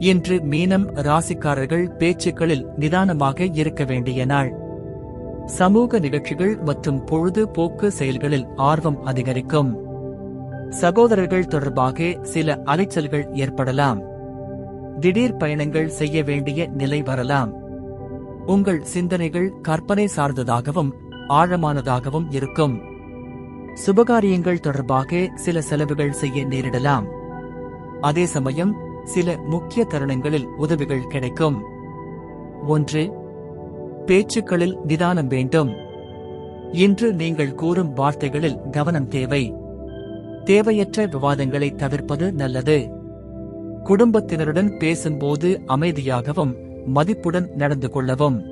இன்று மீனம் ராசிக்காரர்கள் பேச்சுக்களில் நிதானமாக இருக்க வேண்டிய நாள். சமூக நிகழ்ச்சிகள் மற்றும் பொழுதுபோக்கு செயல்களில் ஆர்வம் அதிகரிக்கும். சகோதரர்கள் தொடர்பாக சில அலைச்சல்கள் ஏற்படலாம். திடீர் பயணங்கள் செய்ய வேண்டிய நிலை வரலாம். உங்கள் சிந்தனைகள் கற்பனை சார்ந்ததாகவும் ஆழமானதாகவும் இருக்கும். சுபகாரியங்கள் தொடர்பாக சில செலவுகள் செய்ய நேரிடலாம். அதே சமயம் சில முக்கிய தருணங்களில் உதவிகள் கிடைக்கும். ஒன்று பேச்சுக்களில் நிதானம் வேண்டும். இன்று நீங்கள் கூறும் வார்த்தைகளில் கவனம் தேவை. தேவையற்ற விவாதங்களை தவிர்ப்பது நல்லது. குடும்பத்தினருடன் பேசும்போது அமைதியாகவும் மதிப்புடன் நடந்து கொள்ளவும்.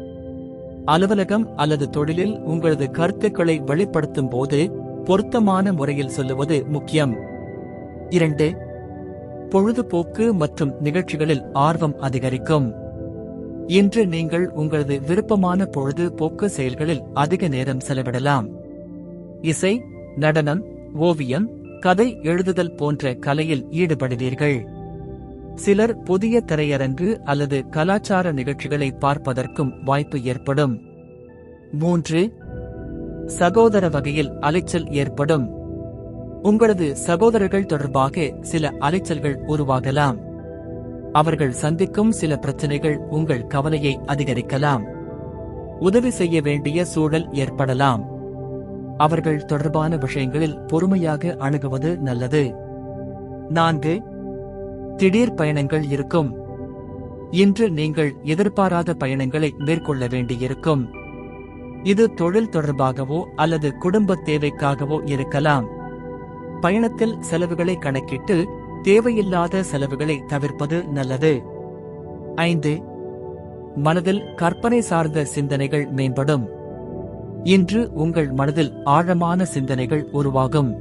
அலுவலகம் அல்லது தொழிலில் உங்களது கருத்துக்களை வெளிப்படுத்தும் போது பொருத்தமான முறையில் சொல்லுவது முக்கியம். இரண்டு பொழுதுபோக்கு மற்றும் நிகழ்ச்சிகளில் ஆர்வம் அதிகரிக்கும். இன்று நீங்கள் உங்களது விருப்பமான பொழுதுபோக்கு செயல்களில் அதிக நேரம் செலவிடலாம். இசை நடனம் ஓவியம் கதை எழுதுதல் போன்ற கலையில் ஈடுபடுவீர்கள். சிலர் புதிய திரையரங்கு அல்லது கலாச்சார நிகழ்ச்சிகளை பார்ப்பதற்கும் வாய்ப்பு ஏற்படும். மூன்று சகோதர வகையில் அலைச்சல் ஏற்படும். உங்களது சகோதரர்கள் தொடர்பாக சில அலைச்சல்கள் உருவாகலாம். அவர்கள் சந்திக்கும் சில பிரச்சனைகள் உங்கள் கவலையை அதிகரிக்கலாம். உதவி செய்ய வேண்டிய சூழல் ஏற்படலாம். அவர்கள் தொடர்பான விஷயங்களில் பொறுமையாக அணுகுவது நல்லது. நான்கு திடீர் பயணங்கள் இருக்கும். இன்று நீங்கள் எதிர்பாராத பயணங்களை மேற்கொள்ள வேண்டியிருக்கும். இது தொழில் தொடர்பாகவோ அல்லது குடும்ப தேவைக்காகவோ இருக்கலாம். பயணத்தில் செலவுகளை கணக்கிட்டு தேவையில்லாத செலவுகளை தவிர்ப்பது நல்லது. ஐந்து மனதில் கற்பனை சார்ந்த சிந்தனைகள் மேம்படும். இன்று உங்கள் மனதில் ஆழமான சிந்தனைகள் உருவாகும்.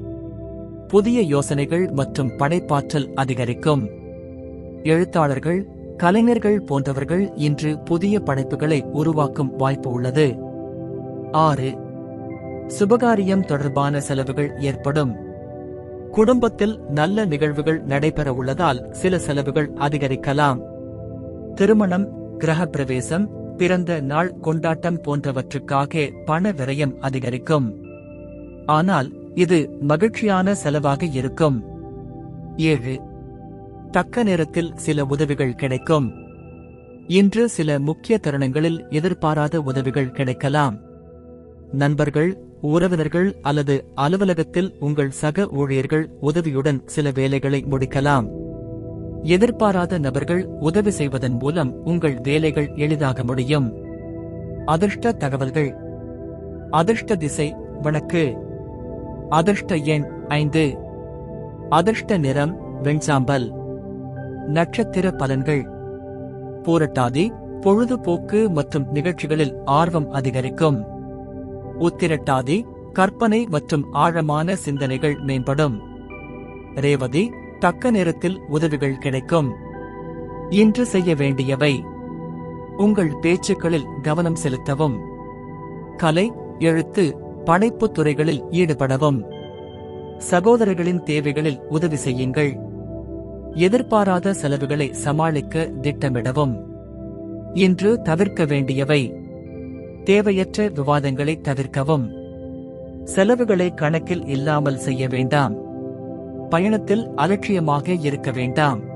புதிய யோசனைகள் மற்றும் படைப்பாற்றல் அதிகரிக்கும். எழுத்தாளர்கள் கலைஞர்கள் போன்றவர்கள் இன்று புதிய படைப்புகளை உருவாக்கும் வாய்ப்பு உள்ளது. ஆறு சுபகாரியம் தொடர்பான செலவுகள் ஏற்படும். குடும்பத்தில் நல்ல நிகழ்வுகள் நடைபெற உள்ளதால் சில செலவுகள் அதிகரிக்கலாம். திருமணம் கிரக பிரவேசம் பிறந்த நாள் கொண்டாட்டம் போன்றவற்றுக்காக பண விரயம் அதிகரிக்கும். ஆனால் இது மகிழ்ச்சியான செலவாக இருக்கும். ஏழு தக்க நேரத்தில் சில உதவிகள் கிடைக்கும். இன்று சில முக்கிய தருணங்களில் எதிர்பாராத உதவிகள் கிடைக்கலாம். நண்பர்கள் உறவினர்கள் அல்லது அலுவலகத்தில் உங்கள் சக ஊழியர்கள் உதவியுடன் சில வேலைகளை முடிக்கலாம். எதிர்பாராத நபர்கள் உதவி செய்வதன் மூலம் உங்கள் வேலைகள் எளிதாக முடியும். அதிர்ஷ்ட தகவல்கள். அதிர்ஷ்ட திசை வடக்கு அதிர்ஷ்ட எண் ஐந்து. அதிர்ஷ்ட நிறம் வெண்சாம்பல். நட்சத்திர பலன்கள். பூரட்டாதி பொழுதுபோக்கு மற்றும் நிகழ்ச்சிகளில் ஆர்வம் அதிகரிக்கும். உத்திரட்டாதி கற்பனை மற்றும் ஆழமான சிந்தனைகள் மேம்படும். ரேவதி தக்க நேரத்தில் உதவிகள் கிடைக்கும். இன்று செய்ய வேண்டியவை. உங்கள் பேச்சுக்களில் கவனம் செலுத்தவும். கலை எழுத்து படைப்பு துறைகளில் ஈடுபடவும். சகோதரர்களின் தேவைகளில் உதவி செய்யுங்கள். எதிர்பாராத செலவுகளை சமாளிக்க திட்டமிடவும். இன்று தவிர்க்க வேண்டியவை. தேவையற்ற விவாதங்களை தவிர்க்கவும். செலவுகளை கணக்கில் இல்லாமல் செய்ய வேண்டாம். பயணத்தில் அலட்சியமாக இருக்க வேண்டாம்.